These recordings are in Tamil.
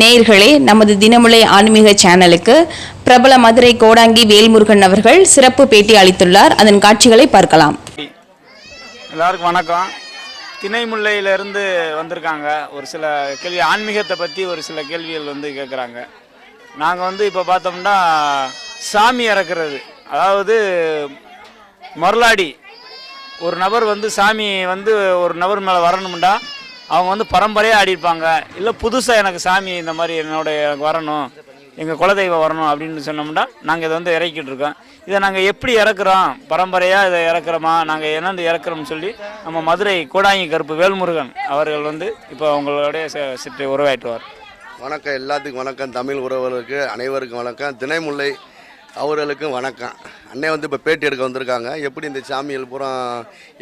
நேயர்களே நமது தினமுலை ஆன்மீக சேனலுக்கு பிரபல மதுரை கோடாங்கி வேல்முருகன் அவர்கள் சிறப்பு பேட்டி அளித்துள்ளார். அதன் காட்சிகளை பார்க்கலாம். எல்லாருக்கும் வணக்கம். திணைமுல்லையிலிருந்து வந்திருக்காங்க. ஒரு சில கேள்வி ஆன்மீகத்தை பற்றி ஒரு சில கேள்விகள் வந்து கேட்குறாங்க நாங்கள் வந்து இப்போ பார்த்தோம்னா சாமி இறக்குறது. அதாவது மொரலாடி. ஒரு நபர் வந்து சாமி வந்து ஒரு நபர் மேலே வரணும்டா. அவங்க வந்து பரம்பரையாக ஆடிருப்பாங்க இல்லை புதுசாக எனக்கு சாமி இந்த மாதிரி என்னுடைய வரணும் எங்கள் குலதெய்வம் வரணும் அப்படின்னு சொன்னோம்னா நாங்கள் இதை வந்து இறக்கிட்டு இருக்கோம். இதை நாங்கள் எப்படி இறக்குறோம்? பரம்பரையாக இதை இறக்குறோமா? நாங்கள் என்னென்னு இறக்குறோம்னு சொல்லி நம்ம மதுரை கோடாங்கி கருப்பு வேல்முருகன் அவர்கள் வந்து இப்போ அவங்களுடைய ச- சிற்று உறவாயிட்டுவார் வணக்கம். எல்லாத்துக்கும் வணக்கம். தமிழ் உறவுகளுக்கு அனைவருக்கும் வணக்கம். தினைமுல்லை அவர்களுக்கும் வணக்கம். அண்ணே வந்து இப்போ பேட்டி எடுக்க வந்திருக்காங்க. எப்படி இந்த சாமிகள் பூரா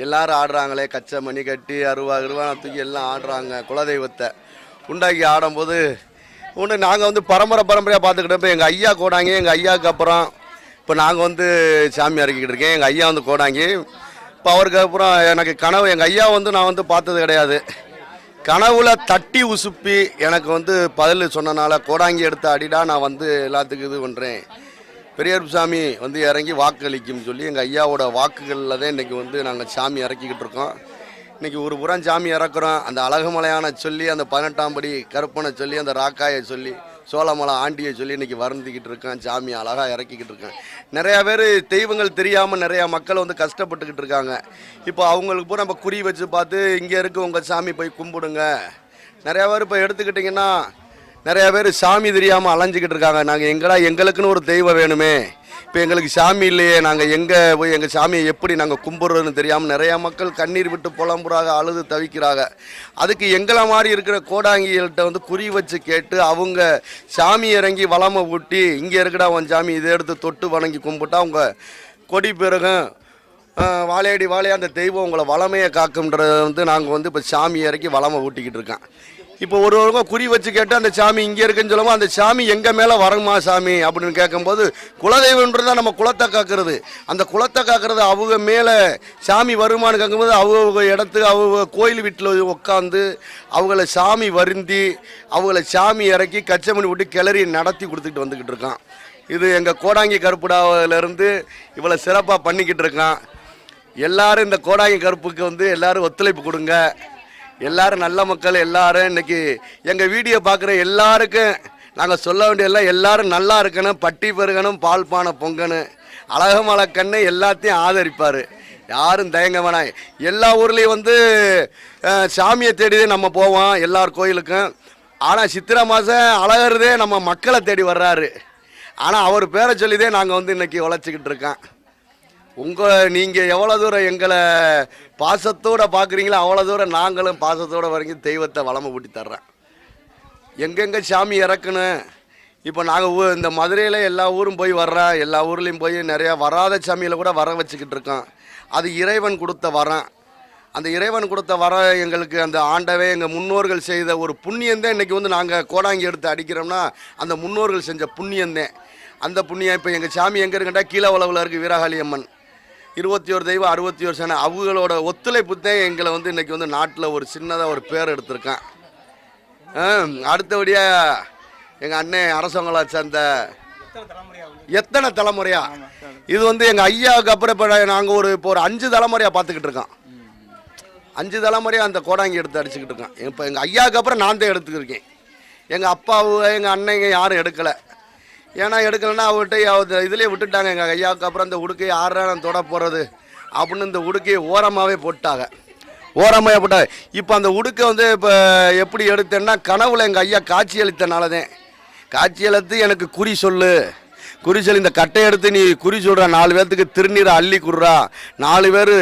எல்லாரும் ஆடுறாங்களே? கச்சை மணி கட்டி அருவா அருவா தூக்கி எல்லாம் ஆடுறாங்க. குலதெய்வத்தை உண்டாக்கி ஆடும்போது ஒன்று நாங்கள் வந்து பரம்பரை பரம்பரையாக பார்த்துக்கிட்டோம் இப்போ எங்கள் ஐயா கோடாங்க எங்கள் ஐயாவுக்கு அப்புறம் இப்போ நாங்கள் வந்து சாமி இறக்கிக்கிட்டு இருக்கேன். எங்கள் ஐயா வந்து கோடாங்கி. இப்போ அவருக்கு அப்புறம் எனக்கு கனவு எங்கள் ஐயா வந்து நான் வந்து பார்த்தது கிடையாது. கனவுல தட்டி உசுப்பி எனக்கு வந்து பதில் சொன்னனால கோடாங்கி எடுத்து அடிடா நான் வந்து எல்லாத்துக்கும் இது பண்ணுறேன் பெரியார் சாமி வந்து இறங்கி வாக்களிக்கும் சொல்லி எங்கள் ஐயாவோட வாக்குகளில் தான் இன்றைக்கி வந்து நாங்கள் சாமி இறக்கிக்கிட்டு இருக்கோம். இன்றைக்கி ஒரு புறம் சாமி இறக்குறோம். அந்த அழகுமலையான சொல்லி அந்த பதினெட்டாம் படி கருப்பனை சொல்லி அந்த ராக்காயை சொல்லி சோழமலை ஆண்டியை சொல்லி இன்றைக்கி வருந்திக்கிட்டு இருக்கேன் சாமி அழகாக இறக்கிக்கிட்டு இருக்கேன் நிறையா பேர் தெய்வங்கள் தெரியாமல் நிறையா மக்கள் வந்து கஷ்டப்பட்டுக்கிட்டு இருக்காங்க. இப்போ அவங்களுக்கு பூரா நம்ம குறி வச்சு பார்த்து இங்கே இருக்க உங்கள் சாமி போய் கும்பிடுங்க. நிறையா பேர் இப்போ எடுத்துக்கிட்டிங்கன்னா நிறையா பேர் சாமி தெரியாமல் அலைஞ்சிக்கிட்டு இருக்காங்க. நாங்கள் எங்கடா எங்களுக்குன்னு ஒரு தெய்வம் வேணுமே. இப்போ எங்களுக்கு சாமி இல்லையே. நாங்கள் எங்கே போய் எங்கள் சாமியை எப்படி நாங்கள் கும்பிட்றதுன்னு தெரியாமல் நிறையா மக்கள் கண்ணீர் விட்டு புலம்புறாங்க அழுது தவிக்கிறாங்க. அதுக்கு எங்களை மாதிரி இருக்கிற கோடாங்கிகள்கிட்ட வந்து குறி வச்சு கேட்டு அவங்க சாமி இறங்கி வளமை ஊட்டி இங்கே இருக்கடா உன் சாமி இதை எடுத்து தொட்டு வணங்கி கும்பிட்டா அவங்க கொடி பிறகும் வாழையடி வாழையா அந்த தெய்வம் உங்களை வளமையை காக்கும்ன்றதை வந்து நாங்கள் வந்து இப்போ சாமி இறக்கி வளமை ஊட்டிக்கிட்டு இருக்கோம். இப்போ ஒரு ஒருவங்க குறி வச்சு கேட்டு அந்த சாமி இங்கே இருக்குன்னு சொல்லுவோம். அந்த சாமி எங்கள் மேலே வருமா சாமி? அப்படின்னு கேட்கும்போது குலதெய்வன்றது தான் நம்ம குலத்தை காக்கிறது. அந்த குலத்தை காக்கிறது அவங்க மேலே சாமி வருமான்னு கேட்கும்போது அவங்க இடத்துக்கு அவங்க கோயில் வீட்டில் உட்காந்து அவங்கள சாமி வருந்தி அவங்கள சாமி இறக்கி கச்சமணி விட்டு கிளறி நடத்தி கொடுத்துட்டு வந்துக்கிட்டு இருக்கான். இது எங்கள் கோடாங்கி கருப்புடாவிலேருந்து இவ்வளோ சிறப்பாக பண்ணிக்கிட்டு இருக்கான். எல்லாரும் இந்த கோடாங்கி கருப்புக்கு வந்து எல்லாரும் ஒத்துழைப்பு கொடுங்க. எல்லாரும் நல்ல மக்கள் எல்லாரும் இன்னைக்கு எங்கள் வீடியோ பார்க்குற எல்லாருக்கும் நாங்கள் சொல்ல வேண்டியதெல்லாம் எல்லாரும் நல்லா இருக்கணும் பட்டி பெருகணும் பால் பானை பொங்கணும். அழகமலை கண்ணு எல்லாத்தையும் ஆதரிப்பார். யாரும் தயங்க வேணாம். எல்லா ஊர்லேயும் வந்து சாமியை தேடி நம்ம போவோம் எல்லார் கோயிலுக்கும். ஆனால் சித்திரை மாதம் அழகிறதே நம்ம மக்களை தேடி வர்றாரு. ஆனால் அவர் பேரை சொல்லிதே நாங்கள் வந்து இன்னைக்கு உழைச்சிக்கிட்டு இருக்கோம். உங்கள் நீங்கள் எவ்வளோ தூரம் எங்களை பாசத்தோடு பார்க்குறீங்களோ அவ்வளோ தூரம் நாங்களும் பாசத்தோடு வரைக்கும் தெய்வத்தை வளமை ஊட்டி தர்றேன். எங்கெங்கே சாமி இறக்கணும் இப்போ நாங்கள் இந்த மதுரையில் எல்லா ஊரும் போய் வர்றோம் எல்லா ஊர்லேயும் போய் நிறையா வராத சாமியில் கூட வர வச்சுக்கிட்டு இருக்கோம். அது இறைவன் கொடுத்த வரம். அந்த இறைவன் கொடுத்த வர எங்களுக்கு அந்த ஆண்டவே எங்கள் முன்னோர்கள் செய்த ஒரு புண்ணியந்தான் இன்றைக்கி வந்து நாங்கள் கோடாங்கி எடுத்து அடிக்கிறோம்னா அந்த முன்னோர்கள் செஞ்ச புண்ணியந்தேன் அந்த புண்ணியம் இப்போ எங்கள் சாமி எங்கே இருக்குண்டா கீழே உளவில் இருக்குது வீரகாளி அம்மன் இருபத்தி ஒரு தெய்வம் அறுபத்தி ஒரு சேனை. அவங்களோட ஒத்துழைப்பு தான் எங்களை வந்து இன்றைக்கி வந்து நாட்டில் ஒரு சின்னதாக ஒரு பேர் எடுத்திருக்கேன். அடுத்தபடியாக எங்கள் அண்ணன் அரசவங்களா சேர்ந்த எத்தனை தலைமுறையா? இது வந்து எங்கள் ஐயாவுக்கு அப்புறம் இப்போ நாங்கள் ஒரு இப்போ ஒரு அஞ்சு தலைமுறையாக பார்த்துக்கிட்டு இருக்கோம். அஞ்சு தலைமுறையாக அந்த கோடாங்கி எடுத்து அடிச்சுக்கிட்டு இருக்கோம். இப்போ எங்கள் ஐயாவுக்கு அப்புறம் நான் தான் எடுத்துக்கிருக்கேன் எங்கள் அப்பாவு எங்கள் அண்ணங்க யாரும் எடுக்கலை. ஏன்னா எடுக்கலைன்னா அவர்கிட்ட இதுலேயே விட்டுட்டாங்க. எங்கள் ஐயாவுக்கு அப்புறம் இந்த உடுக்கையை ஆறா நான் தொட போகிறது அப்படின்னு இந்த உடுக்கையை ஓரமாகவே போட்டாங்க. ஓரமாக போட்டாங்க. இப்போ அந்த உடுக்கை வந்து இப்போ எப்படி எடுத்தேன்னா கனவுல எங்கள் ஐயா காட்சி அளித்தனால தான் காட்சி அளித்து எனக்கு குறி சொல்லு. குறி சொல்லி இந்த கட்டை எடுத்து நீ குறி சொல்கிற நாலு பேர்த்துக்கு திருநீரை அள்ளி கொடுறா. நாலு பேர்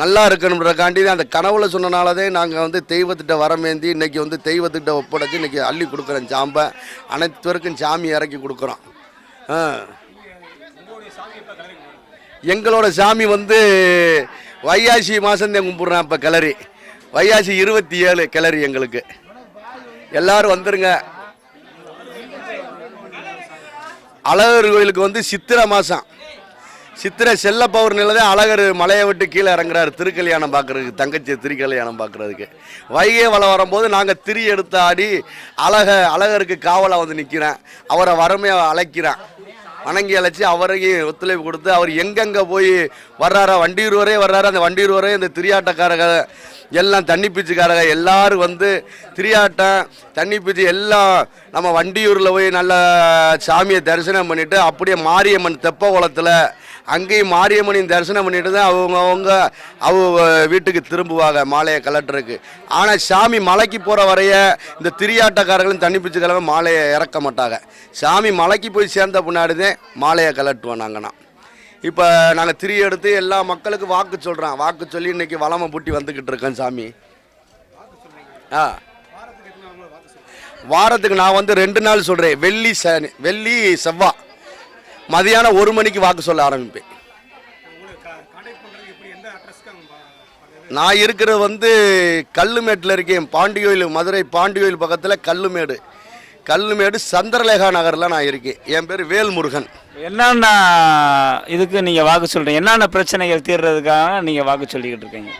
நல்லா இருக்கணுன்றக்காண்டி தான் அந்த கனவுல சொன்னனால தான் நாங்கள் வந்து தெய்வத்திட்ட வரமேந்தி இன்றைக்கி வந்து தெய்வத்திட்ட ஒப்படைச்சி இன்றைக்கி அள்ளி கொடுக்குறோம் சாம்பை அனைத்து பேருக்கும் சாமி இறக்கி கொடுக்குறோம். எங்களோட சாமி வந்து வையாசி மாதம் கும்பிட்றேன் இப்போ கிளறி. வையாசி இருபத்தி ஏழு கிளறி எங்களுக்கு. எல்லாரும் வந்துருங்க. அழகர் கோயிலுக்கு வந்து சித்திரை மாதம் சித்திரை செல்ல பௌர்ணில தான் அழகர் மலையை விட்டு கீழே இறங்குறாரு. திருக்கல்யாணம் பார்க்குறதுக்கு தங்கச்சி திருக்கல்யாணம் பார்க்குறதுக்கு. வைகை வளம் வரும்போது நாங்கள் திரி எடுத்து ஆடி அழக அழகருக்கு காவலாக வந்து நிற்கிறேன் அவரை வறுமையை அழைக்கிறேன். வணங்கி அழைச்சி அவரையும் ஒத்துழைப்பு கொடுத்து அவர் எங்கெங்கே போய் வர்றாரா வண்டியூர் வரையும் வர்றாரு அந்த வண்டியூர் வரையும் இந்த திரியாட்டக்காரங்க எல்லாம் தண்ணி பீச்சுக்காரங்க எல்லாரும் வந்து திரியாட்டம் தண்ணி பீச்சு எல்லாம் நம்ம வண்டியூரில் போய் நல்ல சாமியை தரிசனம் பண்ணிவிட்டு அப்படியே மாரியம்மன் தெப்ப குளத்தில் அங்கேயும் மாரியம்மனையும் தரிசனம் பண்ணிட்டு தான் அவங்க அவங்க அவங்க வீட்டுக்கு திரும்புவாங்க மாலையை கலட்டுறதுக்கு. ஆனால் சாமி மலைக்கு போகிற வரைய இந்த திரியாட்டக்காரர்களும் தண்ணி பிச்சுக்காரங்க மாலையை இறக்க மாட்டாங்க. சாமி மலைக்கு போய் சேர்ந்த பின்னாடிதே மாலையை கலட்டுவோம் நாங்கள்னா இப்போ நாங்கள் திரி எடுத்து எல்லா மக்களுக்கு வாக்கு சொல்கிறோம் வாக்கு சொல்லி இன்னைக்கு வளமை பூட்டி வந்துக்கிட்டு இருக்கேன் சாமி. ஆ. வாரத்துக்கு நான் வந்து ரெண்டு நாள் சொல்கிறேன் வெள்ளி சனி வெள்ளி செவ்வாய் மதியானம் ஒரு மணிக்கு வாக்கு சொல்ல ஆரம்பிப்பேன். நான் இருக்கிறது வந்து கல்லுமேட்டில் இருக்கேன். பாண்டி கோயில் மதுரை பாண்டி கோயில் பக்கத்தில் கல்லுமேடு. கல்லுமேடு சந்திரலேகா நகரில் நான் இருக்கேன். என் பேர் வேல்முருகன். என்னென்ன இதுக்கு நீங்கள் வாக்கு சொல்கிறீங்க என்னென்ன பிரச்சனைகள் தீர்றதுக்காக நீங்கள் வாக்கு சொல்லிக்கிட்டு இருக்கீங்க?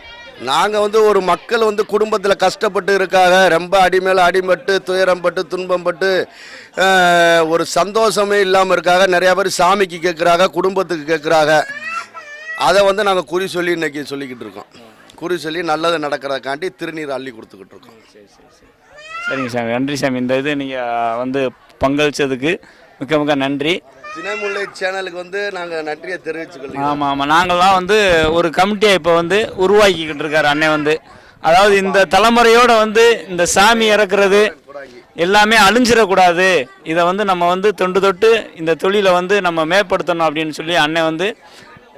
நாங்கள் வந்து ஒரு மக்கள் வந்து குடும்பத்தில் கஷ்டப்பட்டு இருக்காங்க ரொம்ப அடிமேல அடிபட்டு துயரம்பட்டு துன்பப்பட்டு அஹ், ஒரு சந்தோஷமே இல்லாமல் இருக்காங்க. நிறையா பேர் சாமிக்கு கேட்குறாங்க குடும்பத்துக்கு கேட்குறாங்க அதை வந்து நாங்கள் குறி சொல்லி இன்னைக்கு சொல்லிக்கிட்டு இருக்கோம். குறி சொல்லி நல்லது நடக்கிறதுக்காண்டி திருநீர் அள்ளி கொடுத்துக்கிட்டு இருக்கோம். சரிங்க சாமி நன்றி சாமி. இந்த இது நீங்கள் வந்து பங்களிச்சதுக்கு மிக்க மிக்க நன்றி. தினமுல்லை சேனலுக்கு வந்து நாங்கள் நன்றியை தெரிவிச்சுக்கொள்கிறோம். ஆமாம் ஆமாம் நாங்கள்லாம் வந்து ஒரு கமிட்டியை இப்போ வந்து உருவாக்கிக்கிட்டு இருக்காரு அண்ணன் வந்து. அதாவது இந்த தலைமுறையோட வந்து இந்த சாமி இறக்குறது எல்லாமே அழிஞ்சிடக்கூடாது. இதை வந்து நம்ம வந்து தொண்டு தொட்டு இந்த தொழிலை வந்து நம்ம மேம்படுத்தணும் அப்படின்னு சொல்லி அண்ணன் வந்து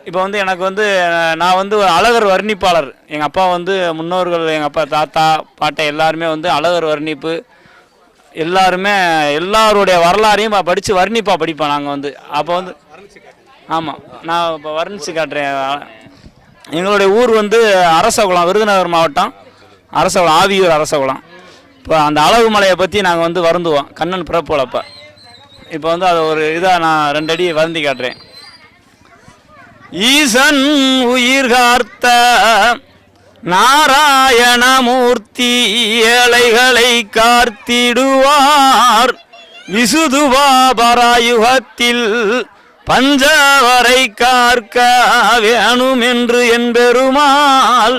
இப்போ வந்து எனக்கு வந்து நான் வந்து ஒரு அழகர் வர்ணிப்பாளர். எங்கள் அப்பா வந்து முன்னோர்கள் எங்கள் அப்பா தாத்தா பாட்டை எல்லாருமே வந்து அழகர் வர்ணிப்பு. எல்லாருமே எல்லாருடைய வரலாறையும் படித்து வர்ணிப்பா படிப்பேன் நாங்கள் வந்து. அப்போ வந்து ஆமாம் நான் இப்போ வர்ணித்து காட்டுறேன். எங்களுடைய ஊர் வந்து அரசகுளம் விருதுநகர் மாவட்டம் அரசகுளம் ஆவியூர் அரசகுளம். இப்போ அந்த அழகு மலையை பற்றி நாங்கள் வந்து வருந்துவோம். கண்ணன் பிறப்புலப்ப. இப்போ வந்து அதை ஒரு இதாக நான் ரெண்டு அடி வருந்தி காட்டுறேன். ஈசன் உயிர்கார்த்த நாராயணமூர்த்தி ஏழைகளை காத்திடுவார் விசுதுவாபராயுகத்தில் பஞ்சவரை கார்க்க வேணும் என்று என்பெருமாள்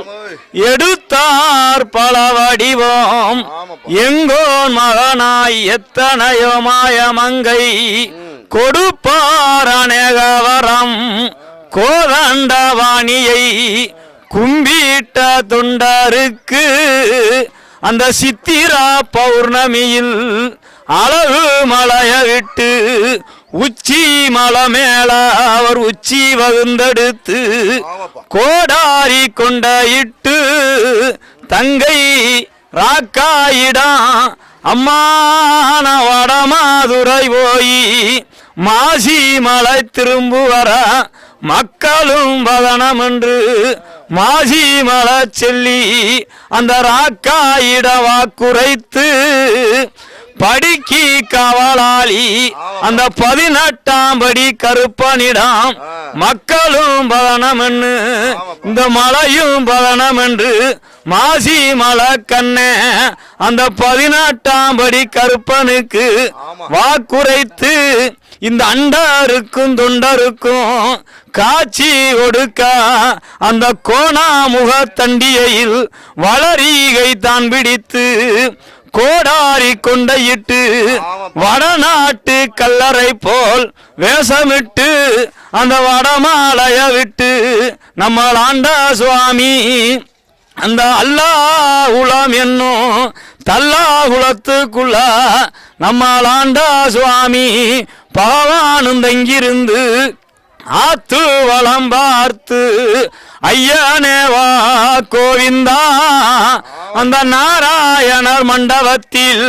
எடுத்தார் பல வடிவம். எங்கோன் மகனாய் எத்தனையோ மாயமங்கை கொடுப்பார் அநேகவரம். கோதண்டவாணியை கும்பிட்ட தொண்டருக்கு அந்த சித்திரா பௌர்ணமியில் அழகு மலைய விட்டு உச்சி மலை மேல அவர் உச்சி வகுந்தெடுத்து கோடாரி கொண்ட இட்டு தங்கை ராக்காயிடம் அம்மான வடமாதுரை போய் மாசி மலை திரும்புவர மக்களும் பதனம் என்று மாசி மலை செல்லி அந்த ராக்காயிட வாக்குரைத்து படிக்கி காவலாளி. அந்த பதினெட்டாம் படி கருப்பனிடம் மக்களும் பதனம் என்று இந்த மலையும் பதனம் என்று மாசி மலை கண்ணே அந்த பதினெட்டாம் படி கருப்பனுக்கு வாக்குரைத்து இந்த அண்டருக்கும் தொண்டருக்கும் காட்சி கொடுக்க அந்த கோணாமுக தண்டியையில் வளரீகை தான் பிடித்து கோடாரி கொண்டையிட்டு வடநாட்டு கல்லறை போல் வேஷமிட்டு அந்த வடமாலைய விட்டு நம்மளாண்டா சுவாமி அந்த உலம் என்னும் தல்லா குலத்துக்குள்ள நம்மளாண்டா சுவாமி பகவானும் தங்கியிருந்து ஆத்து வளம் பார்த்து ஐயனேவா கோவிந்தா. அந்த நாராயணர் மண்டபத்தில்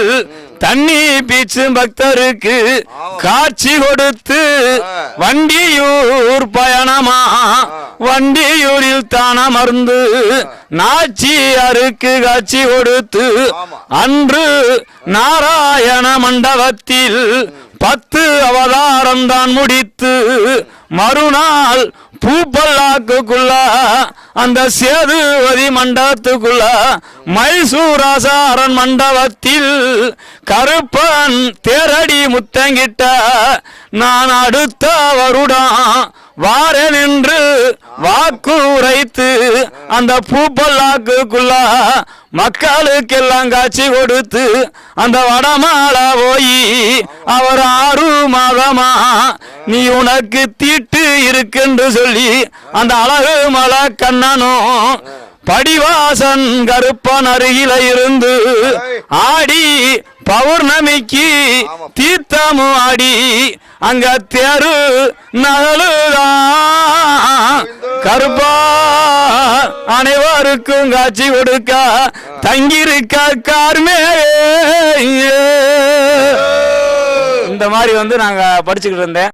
தண்ணி பீச்சு பக்தருக்கு காட்சி கொடுத்து வண்டியூர் பயணமா வண்டியூரில் தான் அமர்ந்து நாச்சியாருக்கு காட்சி கொடுத்து அன்று நாராயண மண்டபத்தில் பத்து அவதாரம் தான் முடித்து மறுநாள் பூப்பல்லாக்குக்குள்ள அந்த சேதுவதி மண்டபத்துக்குள்ள மைசூராசாரன் மண்டபத்தில் கருப்பன் தேரடி முத்தங்கிட்ட நான் அடுத்த வருடம் வாரேன் என்று வாக்குரைத்து அந்த பூப்பல்லாக்குக்குள்ள மக்களுக்கெல்லாம் காட்சி கொடுத்து அந்த வடமாளா போய் அவர் ஆறு மாதமா நீ உனக்கு தீட்டு இருக்குன்னு சொல்லி அந்த அழகு மலை கண்ணனும் படிவாசன் கருப்பன் அருகில இருந்து ஆடி பௌர்ணமிக்கு தீர்த்தமும் ஆடி அங்க தேரு நகலுதான் கருப்பா அனைவருக்கும் காட்சி கொடுக்க தங்கியிருக்க கார்மே இந்த மாதிரி வந்து நாங்க படிச்சுக்கிட்டு இருந்தேன்.